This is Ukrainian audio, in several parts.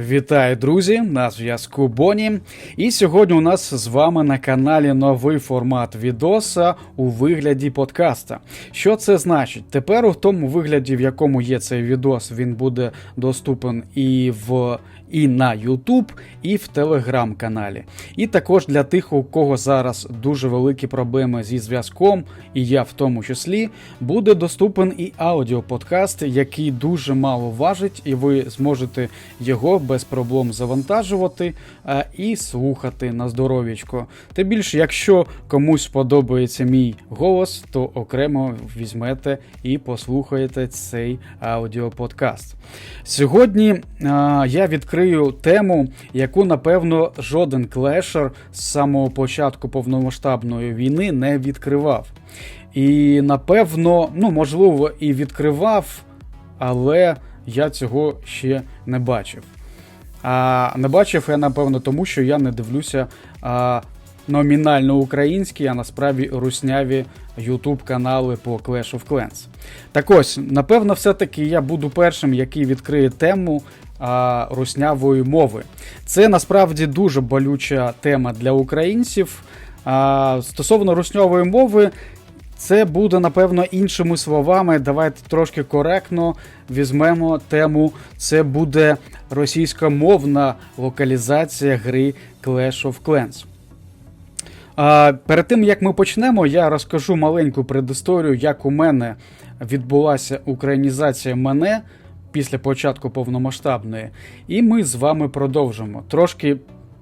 Вітаю, друзі! На зв'язку Боні. І сьогодні у нас з вами на каналі новий формат відоса у вигляді подкаста. Що це значить? Тепер у тому вигляді, в якому є цей відос, він буде доступен і в. І на YouTube, і в телеграм-каналі. І також для тих, у кого зараз дуже великі проблеми зі зв'язком, і я в тому числі, буде доступен і аудіоподкаст, який дуже мало важить, і ви зможете його без проблем завантажувати а, і слухати на здоров'ячко. Тим більше, якщо комусь сподобається мій голос, то окремо візьмете і послухаєте цей аудіоподкаст. Сьогодні а, я відкрию тему, яку напевно жоден клешер з самого початку повномасштабної війни не відкривав. І напевно, ну можливо, і відкривав, але я цього ще не бачив. А не бачив я, напевно, тому що я не дивлюся а, номінально українські, а насправді русняві YouTube канали по Clash of Clans. Так ось, напевно, все-таки я буду першим, який відкриє тему руснявої мови. Це насправді дуже болюча тема для українців. Стосовно руснявої мови. Це буде, напевно, іншими словами. Давайте трошки коректно візьмемо тему. Це буде російськомовна локалізація гри Clash of Clans. Перед тим як ми почнемо, я розкажу маленьку предісторію, як у мене відбулася українізація мене після початку повномасштабної. І ми з вами продовжимо. Трошки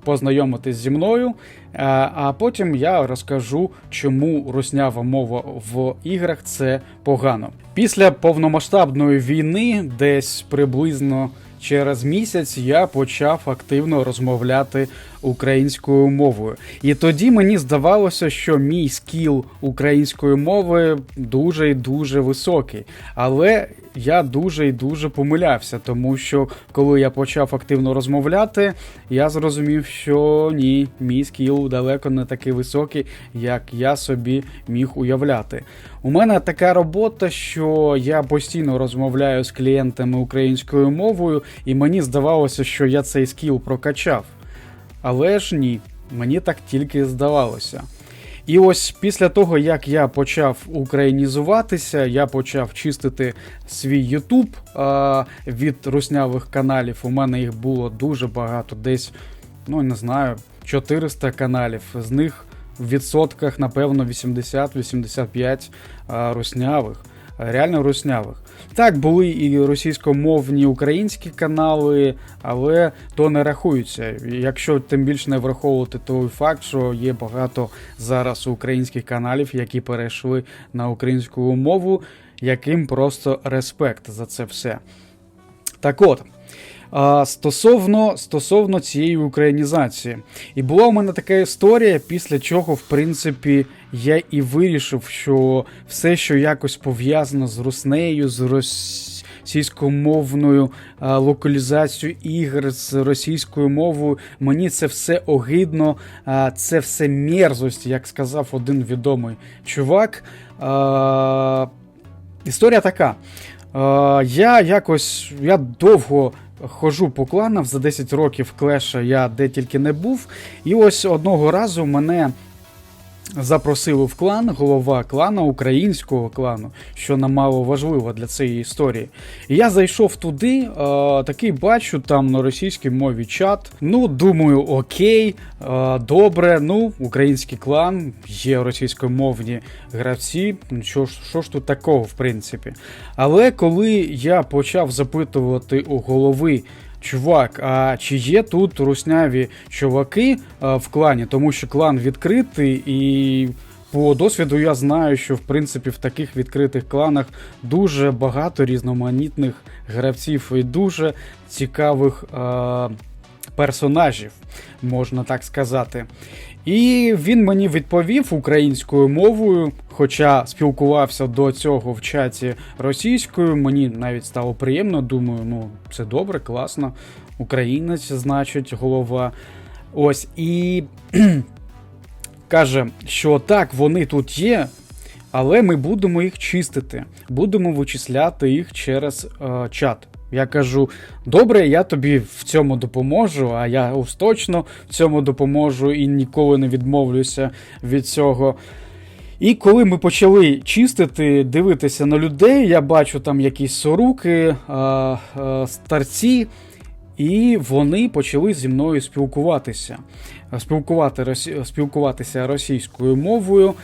познайомитись зі мною, а а потім я розкажу, чому руснява мова в іграх це погано. Після повномасштабної війни, десь приблизно через місяць, я почав активно розмовляти українською мовою. І тоді мені здавалося, що мій скіл української мови дуже і дуже високий. Але я дуже і дуже помилявся, тому що коли я почав активно розмовляти, я зрозумів, що ні, мій скіл далеко не такий високий, як я собі міг уявляти. У мене така робота, що я постійно розмовляю з клієнтами українською мовою, і мені здавалося, що я цей скіл прокачав. Але ж ні, мені так тільки здавалося. І ось після того, як я почав українізуватися, я почав чистити свій Ютуб від руснявих каналів. У мене їх було дуже багато, десь, ну не знаю, 400 каналів. З них в відсотках, напевно, 80-85 руснявих. Реально руснявих. Так, були і російськомовні українські канали, але то не рахується. Якщо тим більше не враховувати той факт, що є багато зараз українських каналів, які перейшли на українську мову, яким просто респект за це все. Так от. Стосовно стосовно цієї українізації. І була у мене така історія, після чого, в принципі, я і вирішив, що все, що якось пов'язано з Руснею, з російськомовною а, локалізацією ігр з російською мовою, мені це все огидно, а, це все мерзость, як сказав один відомий чувак. А, Історія така. Я якось я довго хожу по кланам за 10 років клеша я де тільки не був. І ось одного разу мене запросили в клан, голова клана, українського клану, що намало важливо для цієї історії. І я зайшов туди, е, такий бачу там на російській мові чат. Ну, думаю, окей, е, добре, ну, український клан, є російськомовні гравці. Ну, що що ж тут такого, в принципі. Але коли я почав запитувати у голови. Чувак, а чи є тут русняві чуваки а, в клані? Тому що клан відкритий, і по досвіду я знаю, що в принципі в таких відкритих кланах дуже багато різноманітних гравців і дуже цікавих а, персонажів, можна так сказати. І він мені відповів українською мовою, хоча спілкувався до цього в чаті російською. Мені навіть стало приємно. Думаю, ну це добре, класно. Українець, значить, голова. Ось і каже, що так, вони тут є, але ми будемо їх чистити, будемо вичисляти їх через е, чат. Я кажу: добре, я тобі в цьому допоможу, а я точно в цьому допоможу і ніколи не відмовлюся від цього. І коли ми почали чистити, дивитися на людей, я бачу там якісь соруки, а, а, старці, і вони почали зі мною спілкуватися, спілкувати, спілкуватися російською мовою.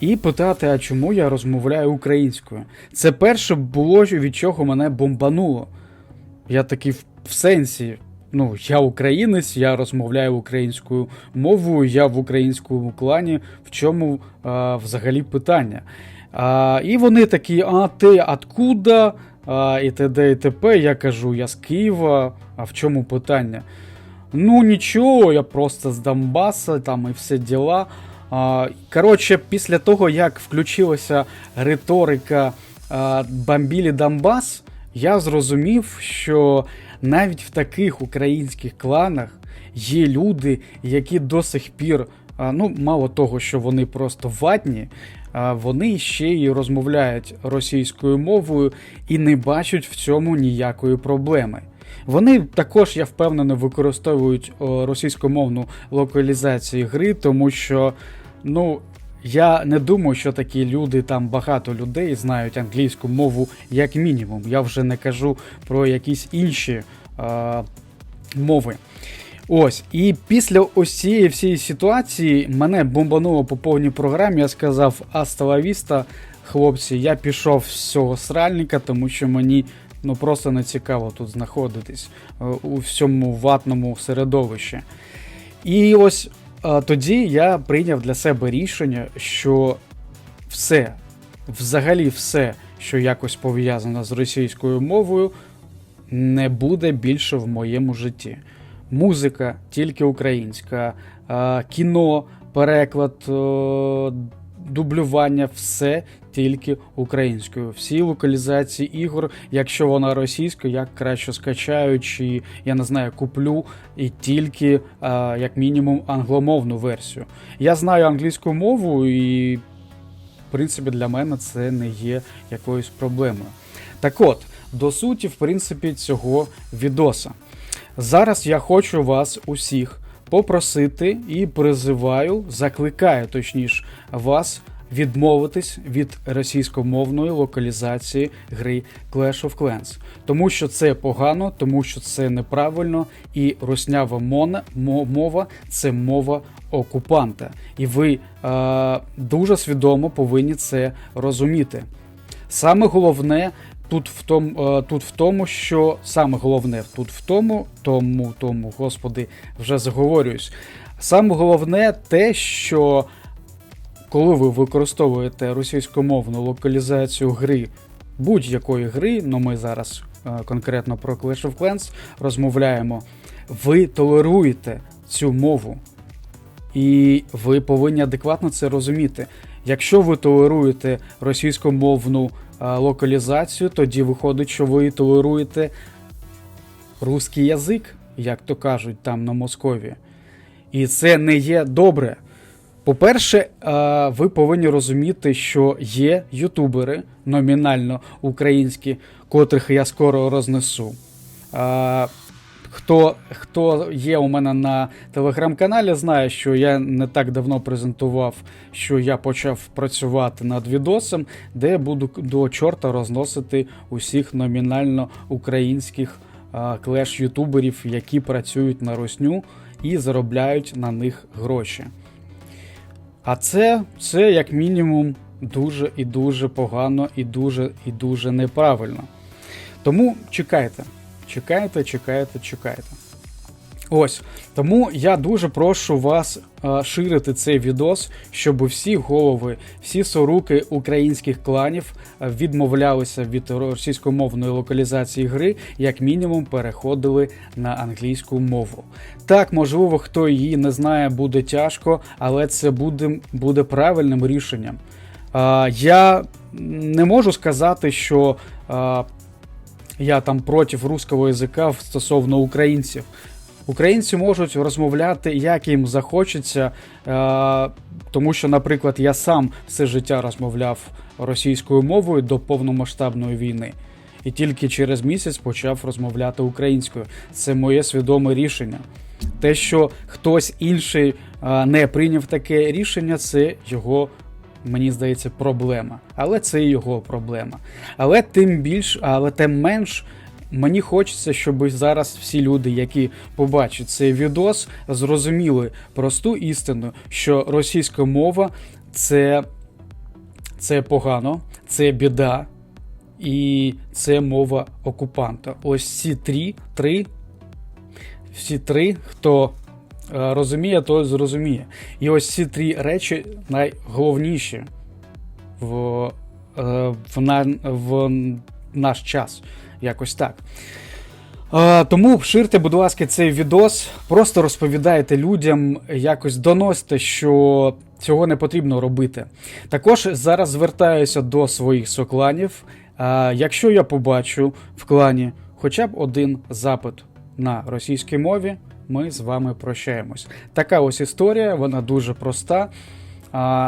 І питати, а чому я розмовляю українською. Це перше було, від чого мене бомбануло. Я такий в, сенсі. Ну, я українець, я розмовляю українською мовою, я в українському клані. В чому а, взагалі питання? А, і вони такі, а ти откуда? А, і т.д. і т.п. Я кажу, я з Києва. А в чому питання? Ну нічого, я просто з Донбаса, там і все діла. А, Коротше, після того, як включилася риторика а, Бамбілі Донбас, я зрозумів, що навіть в таких українських кланах є люди, які до сих пір, ну, мало того, що вони просто ватні, вони ще й розмовляють російською мовою і не бачать в цьому ніякої проблеми. Вони також, я впевнений, використовують російськомовну локалізацію гри, тому що, ну, я не думаю, що такі люди, там багато людей знають англійську мову як мінімум. Я вже не кажу про якісь інші е, мови. Ось, і після ось всієї ситуації мене бомбануло по повній програмі. Я сказав Астала Віста, хлопці, я пішов з цього сральника, тому що мені ну просто не цікаво тут знаходитись е, у всьому ватному середовищі. І ось тоді я прийняв для себе рішення, що все, взагалі все, що якось пов'язано з російською мовою, не буде більше в моєму житті. Музика тільки українська, кіно, переклад, дублювання, все тільки українською. Всі локалізації ігор, якщо вона російська, я краще скачаю, чи я не знаю, куплю і тільки як мінімум англомовну версію. Я знаю англійську мову, і в принципі для мене це не є якоюсь проблемою. Так от, до суті, в принципі, цього відоса. Зараз я хочу вас усіх попросити і призиваю, закликаю точніше вас відмовитись від російськомовної локалізації гри Clash of Clans. Тому що це погано, тому що це неправильно, і руснява мона, мова це мова окупанта. І ви е, дуже свідомо повинні це розуміти. Саме головне тут в тому, е, тут в тому, що саме головне тут в тому, тому, тому, господи, вже заговорююсь. Саме головне те, що коли ви використовуєте російськомовну локалізацію гри будь-якої гри, ну ми зараз е, конкретно про Clash of Clans розмовляємо, ви толеруєте цю мову. І ви повинні адекватно це розуміти. Якщо ви толеруєте російськомовну а, локалізацію, тоді виходить, що ви толеруєте русський язик, як то кажуть там на Москові. І це не є добре. По-перше, ви повинні розуміти, що є ютубери номінально українські, котрих я скоро рознесу. Хто, хто є у мене на телеграм-каналі, знає, що я не так давно презентував, що я почав працювати над відосом, де буду до чорта розносити усіх номінально українських а, клеш-ютуберів, які працюють на русню і заробляють на них гроші. А це, це як мінімум дуже і дуже погано, і дуже і дуже неправильно. Тому чекайте, чекайте, чекайте, чекайте. Ось тому я дуже прошу вас е, ширити цей відос, щоб всі голови, всі соруки українських кланів е, відмовлялися від російськомовної локалізації гри, як мінімум переходили на англійську мову. Так, можливо, хто її не знає, буде тяжко, але це буде, буде правильним рішенням. Е, я не можу сказати, що. е, я там проти руського язика стосовно українців. Українці можуть розмовляти, як їм захочеться, е, тому що, наприклад, я сам все життя розмовляв російською мовою до повномасштабної війни. і тільки через місяць почав розмовляти українською. Це моє свідоме рішення. Те, що хтось інший а, не прийняв таке рішення, це його, мені здається, проблема. Але це його проблема. Але тим більш, але тим менш. Мені хочеться, щоб зараз всі люди, які побачать цей відос, зрозуміли просту істину, що російська мова це, це погано, це біда, і це мова окупанта. Ось ці три, три всі три, хто е, розуміє, той зрозуміє. І ось ці три речі найголовніші в, е, в, в наш час. Якось так. Е, Тому ширте, будь ласка, цей відос. Просто розповідайте людям, якось доносьте, що цього не потрібно робити. Також зараз звертаюся до своїх сокланів. Е, Якщо я побачу в клані хоча б один запит на російській мові, ми з вами прощаємось. Така ось історія, вона дуже проста.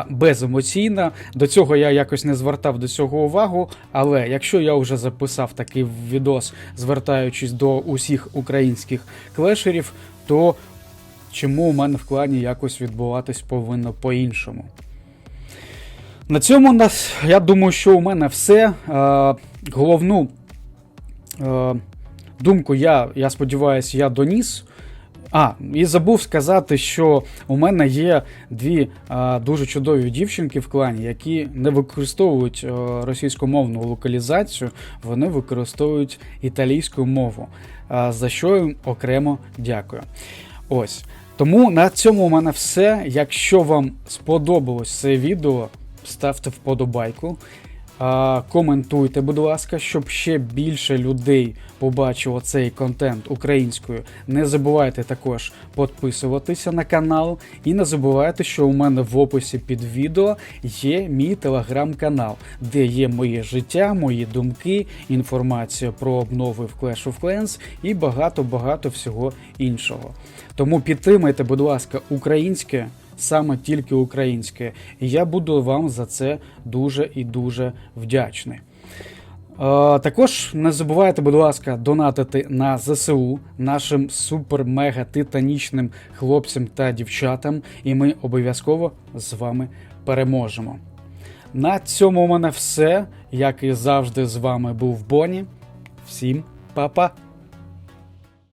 Беземоційна. До цього я якось не звертав до цього увагу. Але якщо я вже записав такий відос, звертаючись до усіх українських клешерів, то чому у мене в клані якось відбуватись повинно по-іншому? На цьому нас, я думаю, що у мене все. Головну думку я, я сподіваюся, я доніс. А, і забув сказати, що у мене є дві а, дуже чудові дівчинки в клані, які не використовують а, російськомовну локалізацію, вони використовують італійську мову. А, за що їм окремо дякую. Ось. Тому на цьому у мене все. Якщо вам сподобалось це відео, ставте вподобайку. Коментуйте, будь ласка, щоб ще більше людей побачило цей контент українською. Не забувайте також підписуватися на канал. І не забувайте, що у мене в описі під відео є мій телеграм-канал, де є моє життя, мої думки, інформація про обнови в Clash of Clans і багато-багато всього іншого. Тому підтримайте, будь ласка, українське саме тільки українське. І я буду вам за це дуже і дуже вдячний. Е, Також не забувайте, будь ласка, донатити на ЗСУ нашим супер-мега титанічним хлопцям та дівчатам, і ми обов'язково з вами переможемо. На цьому у мене все. Як і завжди, з вами був Боні. Всім па-па!